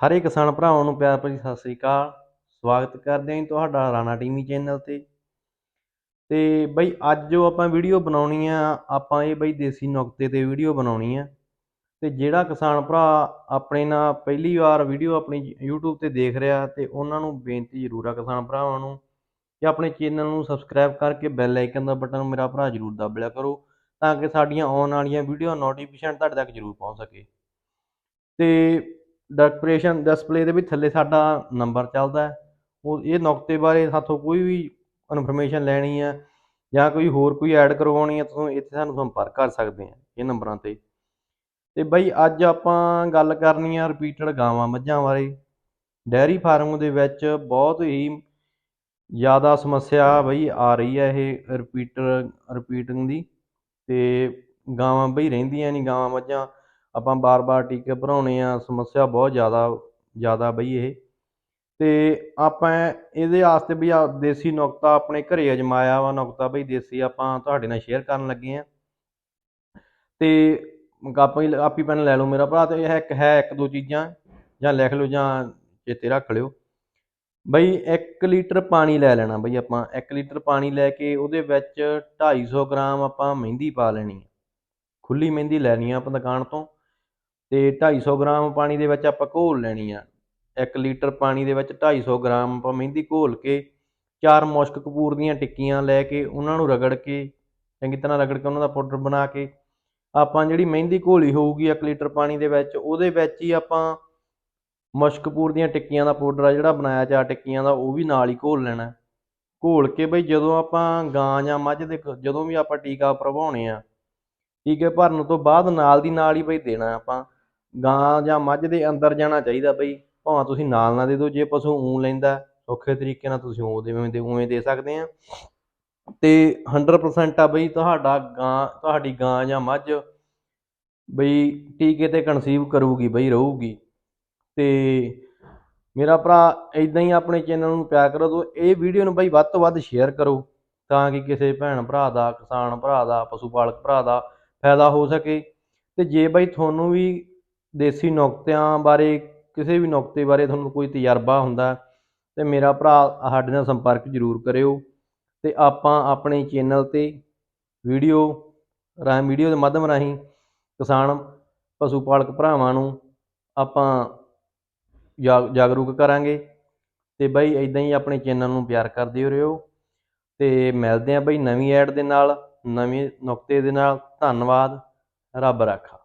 ਸਾਰੇ ਕਿਸਾਨ ਭਰਾਵਾਂ ਨੂੰ ਪਿਆਰ ਭਰੀ ਸਤਿ ਸ੍ਰੀ ਅਕਾਲ। ਸਵਾਗਤ ਕਰਦੇ ਹਾਂ ਜੀ ਤੁਹਾਡਾ ਰਾਣਾ ਟੀਵੀ ਚੈਨਲ ਤੇ। ਤੇ ਬਈ ਅੱਜ ਜੋ ਆਪਾਂ ਵੀਡੀਓ ਬਣਾਉਣੀ ਆ, ਆਪਾਂ ਇਹ ਬਈ ਦੇਸੀ ਨੁਕਤੇ ਤੇ ਵੀਡੀਓ ਬਣਾਉਣੀ ਆ। ਤੇ ਜਿਹੜਾ ਕਿਸਾਨ ਭਰਾ ਆਪਣੇ ਨਾਲ ਪਹਿਲੀ ਵਾਰ ਵੀਡੀਓ ਆਪਣੀ YouTube ਤੇ ਦੇਖ ਰਿਹਾ ਤੇ ਉਹਨਾਂ ਨੂੰ ਬੇਨਤੀ ਜ਼ਰੂਰ ਆ ਕਿਸਾਨ ਭਰਾਵਾਂ ਨੂੰ ਕਿ ਆਪਣੇ ਚੈਨਲ ਨੂੰ ਸਬਸਕ੍ਰਾਈਬ ਕਰਕੇ ਬੈਲ ਆਈਕਨ ਦਾ ਬਟਨ ਮੇਰਾ ਭਰਾ ਜ਼ਰੂਰ ਦਬ ਲਿਆ ਕਰੋ ਤਾਂ ਕਿ ਸਾਡੀਆਂ ਆਉਣ ਵਾਲੀਆਂ ਵੀਡੀਓ ਨੋਟੀਫਿਕੇਸ਼ਨ ਤੁਹਾਡੇ ਤੱਕ ਜ਼ਰੂਰ ਪਹੁੰਚ ਸਕੇ। ਤੇ ਡੈਕੋਰੇਸ਼ਨ ਡਿਸਪਲੇ ਦੇ ਵੀ ਥੱਲੇ ਸਾਡਾ ਨੰਬਰ ਚੱਲਦਾ ਉਹ ਇਹ ਨੁਕਤੇ ਬਾਰੇ ਸਾਥੋਂ ਕੋਈ ਵੀ ਇਨਫੋਰਮੇਸ਼ਨ ਲੈਣੀ ਹੈ ਜਾਂ ਕੋਈ ਹੋਰ ਕੋਈ ਐਡ ਕਰਵਾਉਣੀ ਹੈ, ਤੁਸੀਂ ਇੱਥੇ ਸਾਨੂੰ ਸੰਪਰਕ ਕਰ ਸਕਦੇ ਆ ਇਹ ਨੰਬਰਾਂ ਤੇ। ਤੇ ਬਈ ਅੱਜ ਆਪਾਂ ਗੱਲ ਕਰਨੀ ਆ ਰਿਪੀਟਡ ਗਾਵਾਂ ਮੱਝਾਂ ਬਾਰੇ। ਡੈਰੀ ਫਾਰਮ ਦੇ ਵਿੱਚ ਬਹੁਤ ਹੀ ਜ਼ਿਆਦਾ ਸਮੱਸਿਆ ਬਈ ਆ ਰਹੀ ਹੈ ਇਹ ਰਿਪੀਟਰ ਰਿਪੀਟਿੰਗ ਦੀ। ਤੇ ਗਾਵਾਂ ਬਈ ਰਹਿੰਦੀਆਂ ਨਹੀਂ, ਗਾਵਾਂ ਮੱਝਾਂ ਆਪਾਂ ਬਾਰ-ਬਾਰ ਟੀਕੇ ਭਰਾਉਣੇ ਆ, ਸਮੱਸਿਆ ਬਹੁਤ ਜ਼ਿਆਦਾ ਜ਼ਿਆਦਾ ਬਈ ਇਹ। ਤੇ ਆਪਾਂ ਇਹਦੇ ਵਾਸਤੇ ਵੀ ਆ ਦੇਸੀ ਨੁਕਤਾ ਆਪਣੇ ਘਰੇ ਅਜਮਾਇਆ ਵਾ, ਨੁਕਤਾ ਬਈ ਦੇਸੀ ਆਪਾਂ ਤੁਹਾਡੇ ਨਾਲ ਸ਼ੇਅਰ ਕਰਨ ਲੱਗੇ ਆ। ਤੇ ਕਾਪੀ ਕਾਪੀ ਪੈਨ ਲੈ ਲਓ ਮੇਰਾ ਭਰਾ, ਤੇ ਇਹ ਇੱਕ, ਹੈ ਇੱਕ ਦੋ ਚੀਜ਼ਾਂ, ਜਾਂ ਲਿਖ ਲਓ ਜਾਂ ਚੇਤੇ ਰੱਖ ਲਿਓ। ਬਈ 1 ਲੀਟਰ ਪਾਣੀ ਲੈ ਲੈਣਾ ਬਈ ਆਪਾਂ 1 ਲੀਟਰ ਪਾਣੀ ਲੈ ਕੇ ਉਹਦੇ ਵਿੱਚ 250 ਗ੍ਰਾਮ ਆਪਾਂ ਮਹਿੰਦੀ ਪਾ ਲੈਣੀ ਹੈ ਖੁੱਲੀ ਮਹਿੰਦੀ ਲੈਣੀ ਆ ਆਪਾਂ ਦੁਕਾਨ ਤੋਂ। ਤੇ 250 ਗ੍ਰਾਮ ਪਾਣੀ ਦੇ ਵਿੱਚ ਆਪਾਂ ਘੋਲ ਲੈਣੀ ਆ। 1 ਲੀਟਰ ਪਾਣੀ ਦੇ ਵਿੱਚ 250 ਗ੍ਰਾਮ ਆਪਾਂ ਮਹਿੰਦੀ ਘੋਲ ਕੇ ਚਾਰ ਮੁਸ਼ਕ ਕਪੂਰ ਦੀਆਂ ਟਿੱਕੀਆਂ ਲੈ ਕੇ ਉਹਨਾਂ ਨੂੰ ਰਗੜ ਕੇ, ਚੰਗੀ ਤਰ੍ਹਾਂ ਰਗੜ ਕੇ ਉਹਨਾਂ ਦਾ ਪਾਊਡਰ ਬਣਾ ਕੇ ਆਪਾਂ ਜਿਹੜੀ ਮਹਿੰਦੀ ਘੋਲੀ ਹੋਊਗੀ 1 ਲੀਟਰ ਪਾਣੀ ਦੇ ਵਿੱਚ, ਉਹਦੇ ਵਿੱਚ ਹੀ ਆਪਾਂ ਮੁਸ਼ਕਪੂਰ ਦੀਆਂ ਟਿੱਕੀਆਂ ਦਾ ਪਾਊਡਰ ਆ ਜਿਹੜਾ ਬਣਾਇਆ ਚਾਰ ਟਿੱਕੀਆਂ ਦਾ, ਉਹ ਵੀ ਨਾਲ ਹੀ ਘੋਲ ਲੈਣਾ। ਘੋਲ ਕੇ ਬਈ ਜਦੋਂ ਆਪਾਂ ਗਾਂ ਜਾਂ ਮੱਝ ਦੇ ਜਦੋਂ ਵੀ ਆਪਾਂ ਟੀਕਾ ਭਰਵਾਉਣੇ ਆ, ਟੀਕੇ ਭਰਨ ਤੋਂ ਬਾਅਦ ਨਾਲ ਦੀ ਨਾਲ ਹੀ ਬਈ ਦੇਣਾ ਆਪਾਂ। ਗਾਂ ਜਾਂ ਮੱਝ ਦੇ ਅੰਦਰ ਜਾਣਾ ਚਾਹੀਦਾ ਬਈ, ਭਾਵੇਂ ਤੁਸੀਂ ਨਾਲ ਨਾ ਦੇ ਦਿਓ, ਜੇ ਪਸ਼ੂ ਊਂ ਲੈਂਦਾ, ਸੌਖੇ ਤਰੀਕੇ ਨਾਲ ਤੁਸੀਂ ਉਵੇਂ ਦੇ ਉਵੇਂ ਦੇ ਸਕਦੇ ਆ। ਤੇ 100% ਆ ਬਈ, ਤੁਹਾਡਾ ਗਾਂ, ਤੁਹਾਡੀ ਗਾਂ ਜਾਂ ਮੱਝ ਬਈ ਟੀਕੇ ਤੇ ਕਨਸੀਵ ਕਰੂਗੀ ਬਈ, ਰਹੂਗੀ। ਤੇ ਮੇਰਾ ਭਰਾ ਇਦਾਂ ਹੀ ਆਪਣੇ ਚੈਨਲ ਨੂੰ ਪਿਆਰ ਕਰੋ, ਤੋ ਇਹ ਵੀਡੀਓ ਨੂੰ ਬਈ ਵੱਧ ਤੋਂ ਵੱਧ ਸ਼ੇਅਰ ਕਰੋ, ਤਾਂ ਕਿ ਕਿਸੇ ਭੈਣ ਭਰਾ ਦਾ, ਕਿਸਾਨ ਭਰਾ ਦਾ, ਪਸ਼ੂ ਪਾਲਕ ਭਰਾ ਦਾ ਫਾਇਦਾ ਹੋ ਸਕੇ। ਤੇ ਜੇ ਬਈ ਤੁਹਾਨੂੰ ਵੀ ਦੇਸੀ ਨੁਕਤਿਆਂ ਬਾਰੇ, ਕਿਸੇ ਵੀ ਨੁਕਤੇ ਬਾਰੇ ਤੁਹਾਨੂੰ ਕੋਈ ਤਜਰਬਾ ਹੁੰਦਾ ਤੇ ਮੇਰਾ ਭਰਾ ਸਾਡੇ ਨਾਲ ਸੰਪਰਕ ਜ਼ਰੂਰ ਕਰਿਓ ਅਤੇ ਆਪਾਂ ਆਪਣੇ ਚੈਨਲ ਤੇ ਵੀਡੀਓ ਰਾਹੀਂ, ਵੀਡੀਓ ਦੇ ਮਾਧਿਅਮ ਰਾਹੀਂ ਕਿਸਾਨ ਪਸ਼ੂ ਪਾਲਕ ਭਰਾਵਾਂ ਨੂੰ ਆਪਾਂ ਜਾ- ਜਾਗਰੂਕ ਕਰਾਂਗੇ ਤੇ ਬਈ ਇਦਾਂ ਹੀ ਆਪਣੇ ਚੈਨਲ ਨੂੰ ਪਿਆਰ ਕਰਦੇ ਰਹੋ ਤੇ ਮਿਲਦੇ ਆਂ ਬਈ ਨਵੀਂ ਐਡ ਦੇ ਨਾਲ, ਨਵੇਂ ਨੁਕਤੇ ਦੇ ਨਾਲ। ਧੰਨਵਾਦ, ਰੱਬ ਰਾਖਾ।